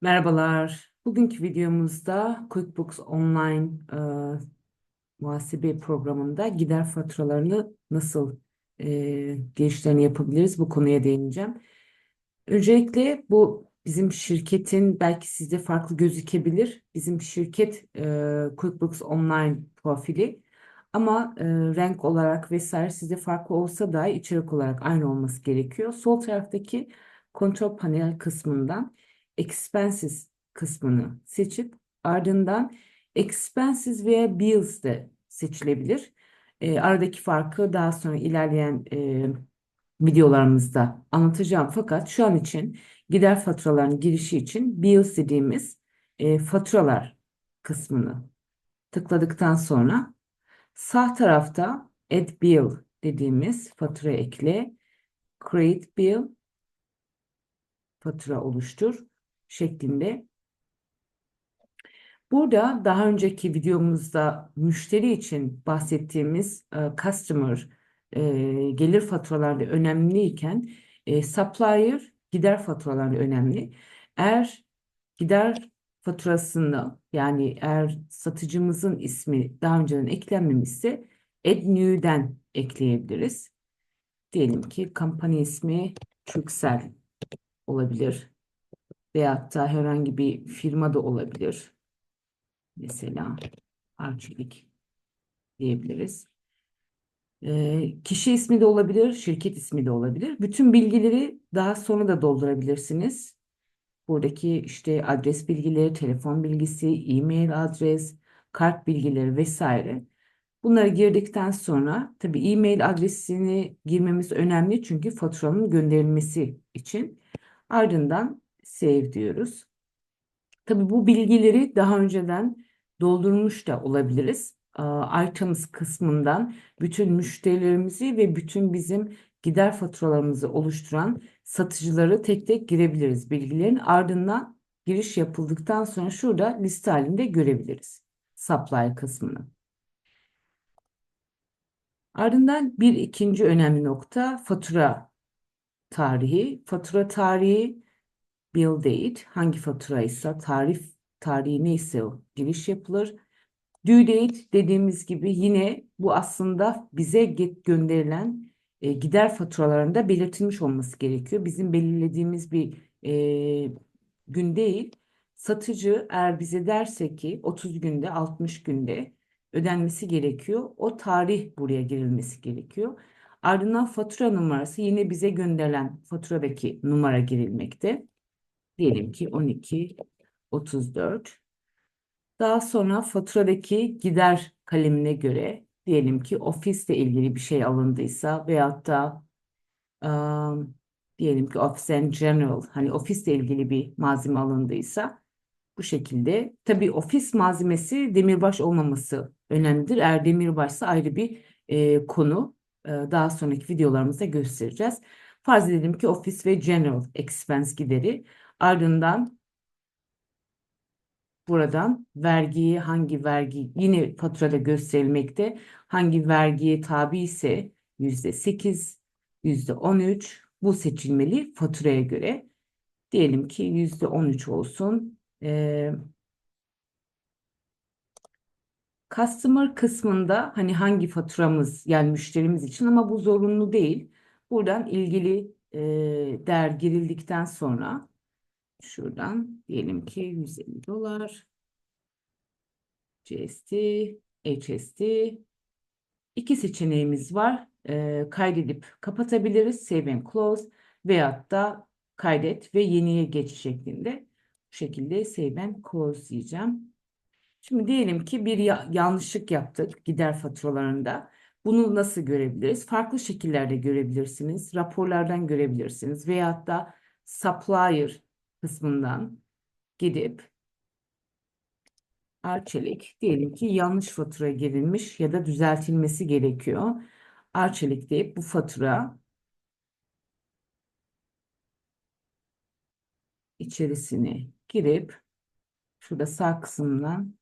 Merhabalar. Bugünkü videomuzda QuickBooks Online e, muhasebe programında gider faturalarını nasıl e, girişlerini yapabiliriz bu konuya değineceğim. Öncelikle bu bizim şirketin belki sizde farklı gözükebilir. Bizim şirket e, QuickBooks Online profili ama e, renk olarak vesaire sizde farklı olsa da içerik olarak aynı olması gerekiyor. Sol taraftaki kontrol panel kısmından expenses kısmını seçip ardından expenses veya bills de seçilebilir. E, aradaki farkı daha sonra ilerleyen e, videolarımızda anlatacağım. Fakat şu an için gider faturaların girişi için bills dediğimiz e, faturalar kısmını tıkladıktan sonra sağ tarafta add bill dediğimiz fatura ekle, create bill fatura oluştur şeklinde. Burada daha önceki videomuzda müşteri için bahsettiğimiz e, customer e, gelir faturalarda önemliyken e, supplier gider faturalarda önemli. Eğer gider faturasında yani eğer satıcımızın ismi daha önceden eklenmemişse add new'den ekleyebiliriz. Diyelim ki kampanya ismi Türksel olabilir. Veyahut da herhangi bir firma da olabilir. Mesela Arçelik diyebiliriz. Ee, kişi ismi de olabilir, şirket ismi de olabilir. Bütün bilgileri daha sonra da doldurabilirsiniz. Buradaki işte adres bilgileri, telefon bilgisi, e-mail adres, kart bilgileri vesaire. Bunları girdikten sonra tabii e-mail adresini girmemiz önemli çünkü faturanın gönderilmesi için. Ardından save diyoruz. Tabii bu bilgileri daha önceden doldurmuş da olabiliriz. Items kısmından bütün müşterilerimizi ve bütün bizim gider faturalarımızı oluşturan satıcıları tek tek girebiliriz bilgilerin. Ardından giriş yapıldıktan sonra şurada liste halinde görebiliriz. Supply kısmını. Ardından bir ikinci önemli nokta fatura tarihi. Fatura tarihi bill date hangi faturaysa tarif tarihi neyse o giriş yapılır. Due date dediğimiz gibi yine bu aslında bize gönderilen e, gider faturalarında belirtilmiş olması gerekiyor. Bizim belirlediğimiz bir e, gün değil. Satıcı eğer bize derse ki 30 günde 60 günde ödenmesi gerekiyor. O tarih buraya girilmesi gerekiyor. Ardından fatura numarası yine bize gönderilen faturadaki numara girilmekte. Diyelim ki 12 34. Daha sonra faturadaki gider kalemine göre diyelim ki ofisle ilgili bir şey alındıysa veyahut da um, diyelim ki Office and General hani ofisle ilgili bir malzeme alındıysa bu şekilde. Tabii ofis malzemesi demirbaş olmaması önemlidir. Eğer demirbaşsa ayrı bir e, konu. E, daha sonraki videolarımızda göstereceğiz. Farz edelim ki ofis ve general expense gideri. Ardından buradan vergiyi hangi vergi yine faturada gösterilmekte. Hangi vergiye tabi ise yüzde sekiz, yüzde on üç bu seçilmeli faturaya göre. Diyelim ki yüzde on üç olsun. Ee, customer kısmında hani hangi faturamız yani müşterimiz için ama bu zorunlu değil. Buradan ilgili e, değer girildikten sonra Şuradan diyelim ki 150 dolar. GST, HST. İki seçeneğimiz var. E, kaydedip kapatabiliriz. Save and close veyahut da kaydet ve yeniye geç şeklinde. Bu şekilde save and close diyeceğim. Şimdi diyelim ki bir ya yanlışlık yaptık gider faturalarında. Bunu nasıl görebiliriz? Farklı şekillerde görebilirsiniz. Raporlardan görebilirsiniz. Veyahut da supplier kısmından gidip Arçelik diyelim ki yanlış fatura girilmiş ya da düzeltilmesi gerekiyor. Arçelik deyip bu fatura içerisine girip şurada sağ kısmından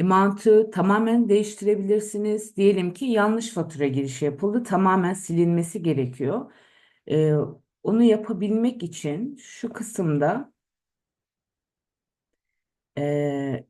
amount'u tamamen değiştirebilirsiniz. Diyelim ki yanlış fatura girişi yapıldı. Tamamen silinmesi gerekiyor. Ee, Onu yapabilmek için şu kısımda e,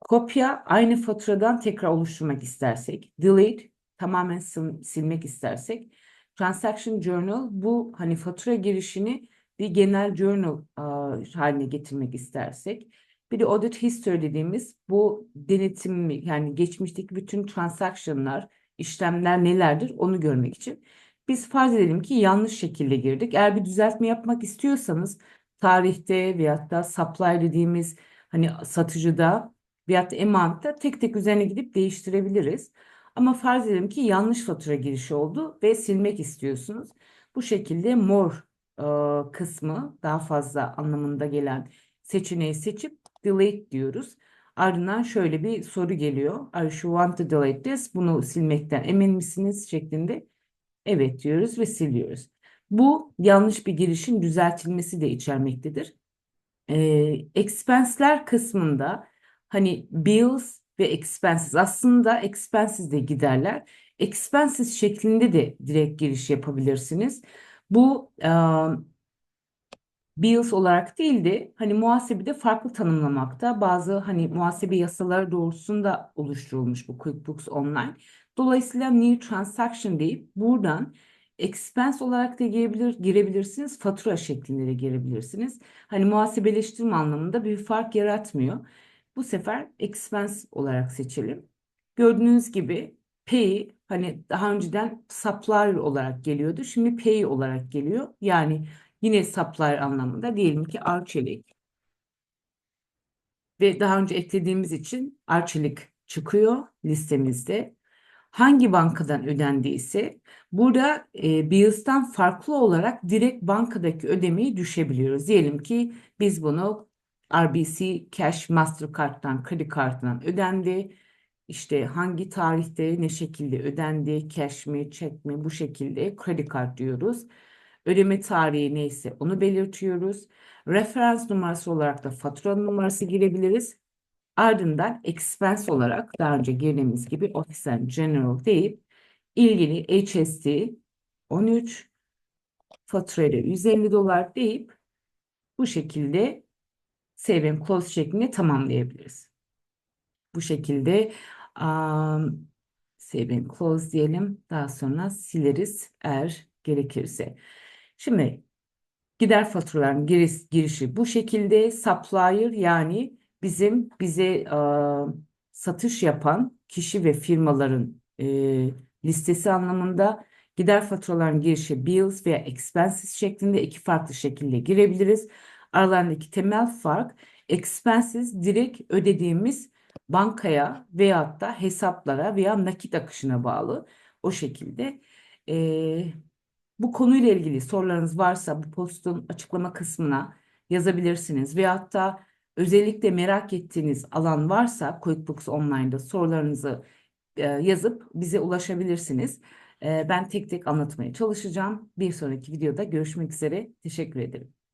kopya aynı faturadan tekrar oluşturmak istersek, delete tamamen sil- silmek istersek, transaction journal bu hani fatura girişini bir genel journal aa, haline getirmek istersek, bir de audit history dediğimiz bu denetim yani geçmişteki bütün transaction'lar, işlemler nelerdir onu görmek için. Biz farz edelim ki yanlış şekilde girdik. Eğer bir düzeltme yapmak istiyorsanız tarihte veyahut da supply dediğimiz hani satıcıda veyahut da amount'ta tek tek üzerine gidip değiştirebiliriz. Ama farz edelim ki yanlış fatura girişi oldu ve silmek istiyorsunuz. Bu şekilde more e, kısmı daha fazla anlamında gelen seçeneği seçip delete diyoruz. Ardından şöyle bir soru geliyor. Are you want to delete this? Bunu silmekten emin misiniz? şeklinde. Evet diyoruz ve siliyoruz. Bu yanlış bir girişin düzeltilmesi de içermektedir. Ee, expense'ler kısmında hani bills ve expenses aslında expenses de giderler. Expenses şeklinde de direkt giriş yapabilirsiniz. Bu e, bills olarak değil de hani muhasebede farklı tanımlamakta. Bazı hani muhasebe yasaları doğrultusunda oluşturulmuş bu QuickBooks Online. Dolayısıyla new transaction deyip buradan expense olarak da girebilir, girebilirsiniz. Fatura şeklinde de girebilirsiniz. Hani muhasebeleştirme anlamında bir fark yaratmıyor. Bu sefer expense olarak seçelim. Gördüğünüz gibi pay hani daha önceden supplier olarak geliyordu. Şimdi pay olarak geliyor. Yani Yine supplier anlamında diyelim ki Arçelik. Ve daha önce eklediğimiz için Arçelik çıkıyor listemizde. Hangi bankadan ödendiyse burada e, BIOS'tan farklı olarak direkt bankadaki ödemeyi düşebiliyoruz. Diyelim ki biz bunu RBC Cash Mastercard'dan, kredi kartından ödendi. İşte hangi tarihte ne şekilde ödendi, cash mi, check mi bu şekilde kredi kart diyoruz. Ödeme tarihi neyse onu belirtiyoruz. Referans numarası olarak da fatura numarası girebiliriz. Ardından expense olarak daha önce girdiğimiz gibi Office and General deyip ilgili HST 13 faturayla 150 dolar deyip bu şekilde save and close şeklinde tamamlayabiliriz. Bu şekilde um, save and close diyelim. Daha sonra sileriz eğer gerekirse. Şimdi gider faturaların giriş, girişi bu şekilde supplier yani bizim bize e, satış yapan kişi ve firmaların e, listesi anlamında gider faturaların girişi bills veya expenses şeklinde iki farklı şekilde girebiliriz. Aralarındaki temel fark expenses direkt ödediğimiz bankaya veyahut da hesaplara veya nakit akışına bağlı o şekilde. E, bu konuyla ilgili sorularınız varsa bu postun açıklama kısmına yazabilirsiniz. Veyahut da özellikle merak ettiğiniz alan varsa QuickBooks Online'da sorularınızı e, yazıp bize ulaşabilirsiniz. E, ben tek tek anlatmaya çalışacağım. Bir sonraki videoda görüşmek üzere. Teşekkür ederim.